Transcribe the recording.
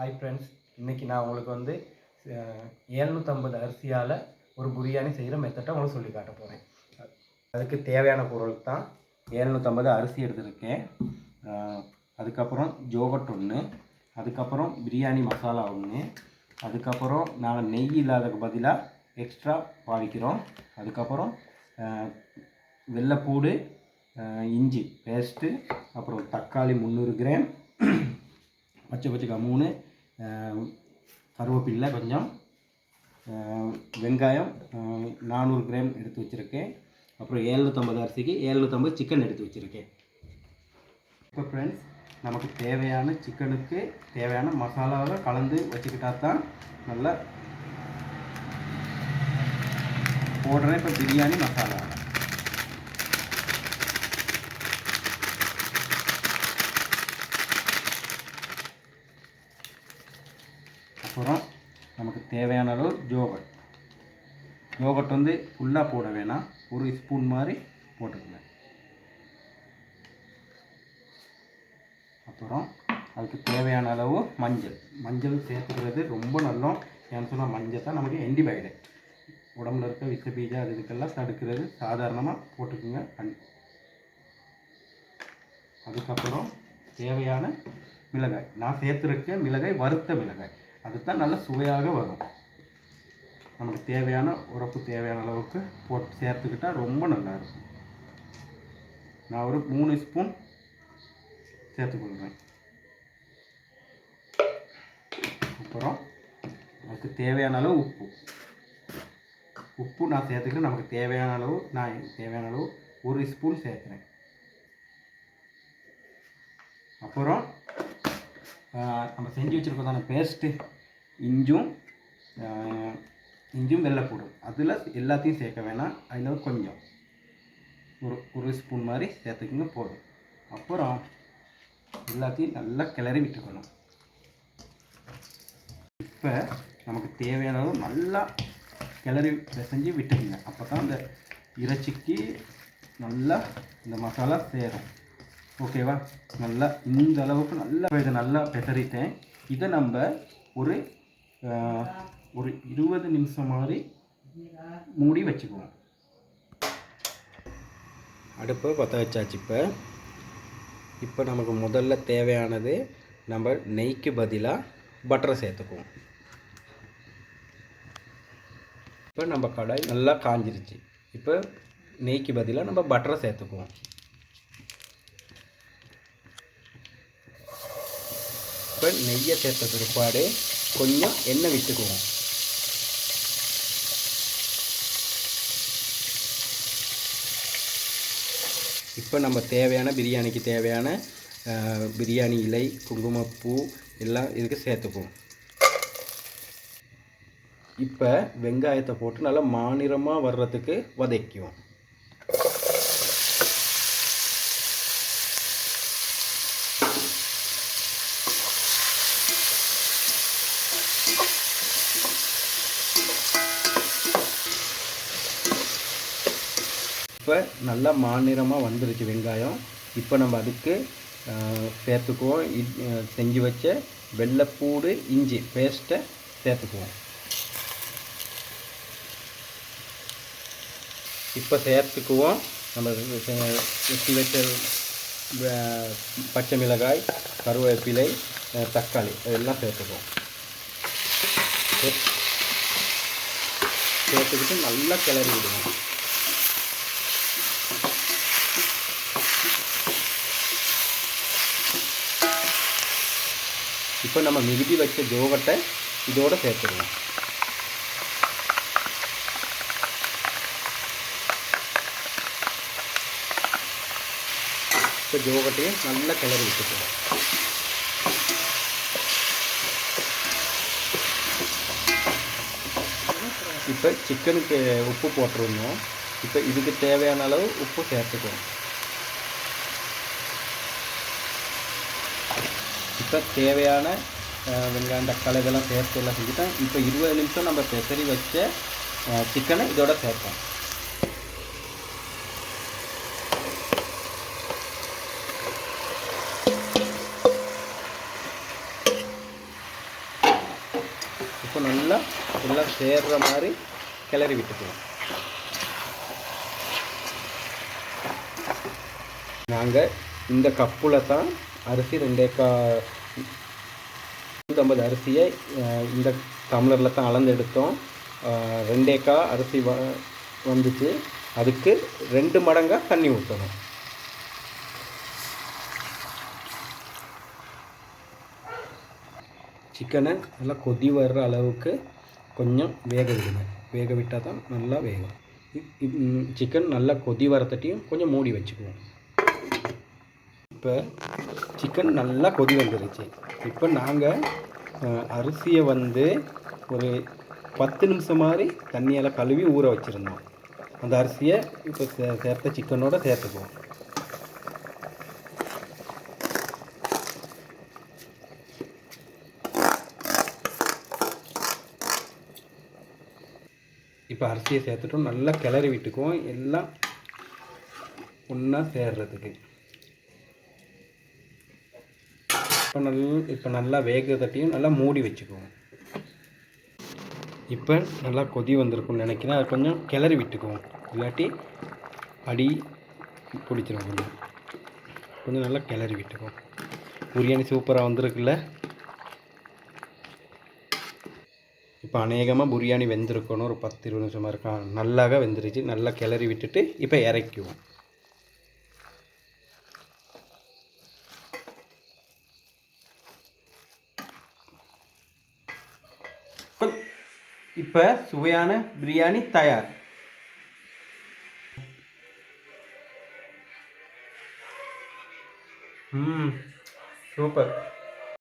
Hi friends இன்றைக்கி நான் உங்களுக்கு வந்து ஏழ்நூற்றம்பது அரிசியால் ஒரு பிரியாணி செய்கிற மெத்தட்டை உங்களுக்கு சொல்லி காட்ட போகிறேன் அதுக்கு தேவையான பொருள் தான் ஏழ்நூற்றம்பது அரிசி எடுத்திருக்கேன். அதுக்கப்புறம் ஜோகட் ஒன்று அதுக்கப்புறம் பிரியாணி மசாலா ஒன்று அதுக்கப்புறம் நாங்கள் நெய் இல்லாததுக்கு பதிலாக எக்ஸ்ட்ரா பாவிக்கிறோம். அதுக்கப்புறம் வெள்ளைப்பூடு இஞ்சி பேஸ்ட்டு அப்புறம் தக்காளி முந்நூறு கிராம் பச்சை பச்சைக்காய் மூணு கருவேப்பில்லை கொஞ்சம் வெங்காயம் நானூறு கிராம் எடுத்து வச்சுருக்கேன். அப்புறம் ஏழ்நூற்றம்பது அரிசிக்கு ஏழ்நூற்றம்பது சிக்கன் எடுத்து வச்சுருக்கேன். இப்போ ஃப்ரெண்ட்ஸ் நமக்கு தேவையான சிக்கனுக்கு தேவையான மசாலாவை கலந்து வச்சுக்கிட்டா தான் நல்லா போடுறேன் இப்போ பிரியாணி மசாலா அப்புறம் நமக்கு தேவையான அளவு ஜோகட் யோகட் வந்து ஃபுல்லாக போட வேணாம். ஒரு ஸ்பூன் மாதிரி போட்டுக்கங்க. அப்புறம் அதுக்கு தேவையான அளவு மஞ்சள். மஞ்சள் சேர்த்துக்கிறது ரொம்ப நல்ல ஏன்னு சொன்னால் மஞ்சள் தான் நமக்கு ஆன்டிபயோட்டிக் உடம்புல இருக்க விச பீஜா அது இதுக்கெல்லாம் தடுக்கிறது சாதாரணமாக போட்டுக்குங்க. கண் அதுக்கப்புறம் தேவையான மிளகாய். நான் சேர்த்துருக்க மிளகாய் வறுத்த மிளகாய். அதுதான் நல்ல சுவையாக வரும். நமக்கு தேவையான உரப்பு தேவையான அளவுக்கு போட்டு சேர்த்துக்கிட்டா ரொம்ப நல்லாயிருக்கும் நான் ஒரு மூணு ஸ்பூன் சேர்த்துக்கொள்வேன் அப்புறம் அதுக்கு தேவையான அளவு உப்பு. உப்பு நான் சேர்த்துக்கிறேன். நமக்கு தேவையான அளவு நான் தேவையான அளவு ஒரு ஸ்பூன் சேர்க்குறேன். அப்புறம் நம்ம செஞ்சு வச்சுருக்கதான பேஸ்ட்டு இஞ்சும் இஞ்சும் வெள்ளைப்பூடும் அதில் எல்லாத்தையும் சேர்க்க வேணாம். அதில் கொஞ்சம். ஒரு ஒரு ஸ்பூன் மாதிரி சேர்த்துக்கிங்க போதும். அப்புறம் எல்லாத்தையும் நல்லா கிளறி விட்டுக்கணும். இப்போ நமக்கு தேவையான அளவு நல்லா கிளறி செஞ்சு விட்டுக்குங்க. அப்போ தான் அந்த இறைச்சிக்கு நல்லா இந்த மசாலா சேரும். ஓகேவா? நல்லா இந்த அளவுக்கு நல்லா இதை நல்லா பெசரிட்டேன். இதை நம்ம ஒரு ஒரு இருபது நிமிஷம் மாதிரி மூடி வச்சுக்குவோம் அடுப்பை பற்ற வச்சாச்சு இப்போ. இப்போ நமக்கு முதல்ல தேவையானது நம்ம நெய்க்கு பதிலாக பட்டரை சேர்த்துக்குவோம். இப்போ நம்ம கடாய் நல்லா காஞ்சிருச்சு. இப்போ நெய்க்கு பதிலாக நம்ம பட்டரை சேர்த்துக்குவோம். இப்போ நெய்யை சேர்த்த பிற்பாடு கொஞ்சம் எண்ணெய் விட்டுக்குவோம். இப்போ நம்ம தேவையான பிரியாணிக்கு தேவையான பிரியாணி இலை குங்குமப்பூ எல்லாம் இதுக்கு சேர்த்துக்குவோம் இப்போ வெங்காயத்தை போட்டு நல்லா மாநிறமாக வர்றதுக்கு வதக்குவோம் இப்போ நல்லா மாநிறமாக வந்துருச்சு வெங்காயம். இப்போ நம்ம அதுக்கு சேர்த்துக்குவோம். செஞ்சு வச்ச வெள்ளைப்பூடு இஞ்சி பேஸ்ட்டை சேர்த்துக்குவோம். இப்போ சேர்த்துக்குவோம். நம்ம வெட்டி வச்ச பச்சை மிளகாய் கருவேப்பிலை தக்காளி இதெல்லாம் சேர்த்துக்குவோம். சே- சேர்த்துக்கிட்டு நல்லா கிளறி விடுவோம் இப்போ நம்ம மிகுதி வச்ச ஜோகட்டை இதோட சேர்த்துருவோம் இப்போ ஜோகட்டையும் நல்லா கிளறி விட்டுக்குவோம் இப்போ சிக்கனுக்கு உப்பு போட்டுருந்தோம் இப்போ இதுக்கு தேவையான அளவு உப்பு சேர்த்துக்கணும். இப்போ தேவையான வெங்காயம் தக்காளி இதெல்லாம் சேர்த்து எல்லாம் செஞ்சுட்டேன் இப்போ இருபது நிமிஷம் நம்ம பெசரி வச்ச சிக்கனை இதோட சேர்ப்போம் இப்போ நல்லா எல்லாம் சேர்ற மாதிரி கிளறி விட்டுக்குவோம் நாங்கள் இந்த கப்பில் தான் அரிசி ரெண்டேக்கா நூற்றம்பது அரிசியை இந்த டம்ளரில் தான் அளந்து எடுத்தோம். ரெண்டேக்கா அரிசி வ வந்துச்சு. அதுக்கு ரெண்டு மடங்காக தண்ணி ஊற்றணும் சிக்கனை நல்லா கொதி வர்ற அளவுக்கு கொஞ்சம் வேக விடுங்க வேக விட்டால் தான் நல்லா வேகும் சிக்கன் நல்லா கொதி வரத்தட்டியும் கொஞ்சம் மூடி வச்சுக்குவோம். இப்போ சிக்கன் நல்லா கொதி வந்துருச்சு. இப்போ நாங்கள் அரிசியை வந்து ஒரு பத்து நிமிஷம் மாதிரி தண்ணியால் கழுவி ஊற வச்சுருந்தோம். அந்த அரிசியை இப்போ சே- சேர்த்த சிக்கனோட சேர்த்துக்குவோம். இப்போ அரிசியை சேர்த்துட்டோம். நல்லா கிளறி விட்டுக்குவோம். எல்லாம் ஒன்றா சேர்றதுக்கு. இப்போ நல் இப்போ நல்லா வேக தட்டியும் நல்லா மூடி வச்சுக்குவோம். இப்போ நல்லா கொதி வந்திருக்கும்னு நினைக்கிறேன். அதை கொஞ்சம் கிளறி விட்டுக்குவோம். இல்லாட்டி அடி பிடிச்சிரும் கொஞ்சம். கொஞ்சம் நல்லா கிளறி விட்டுக்குவோம். பிரியாணி சூப்பராக வந்திருக்குல்ல? இப்போ அநேகமாக பிரியாணி வெந்திருக்கணும். ஒரு பத்து இருபது நிமிஷமாக இருக்கும் நல்லாக வெந்துருச்சு. நல்லா கிளறி விட்டுட்டு இப்போ இறக்கிவோம் இப்போ சுவையான பிரியாணி தயார். ம் சூப்பர்.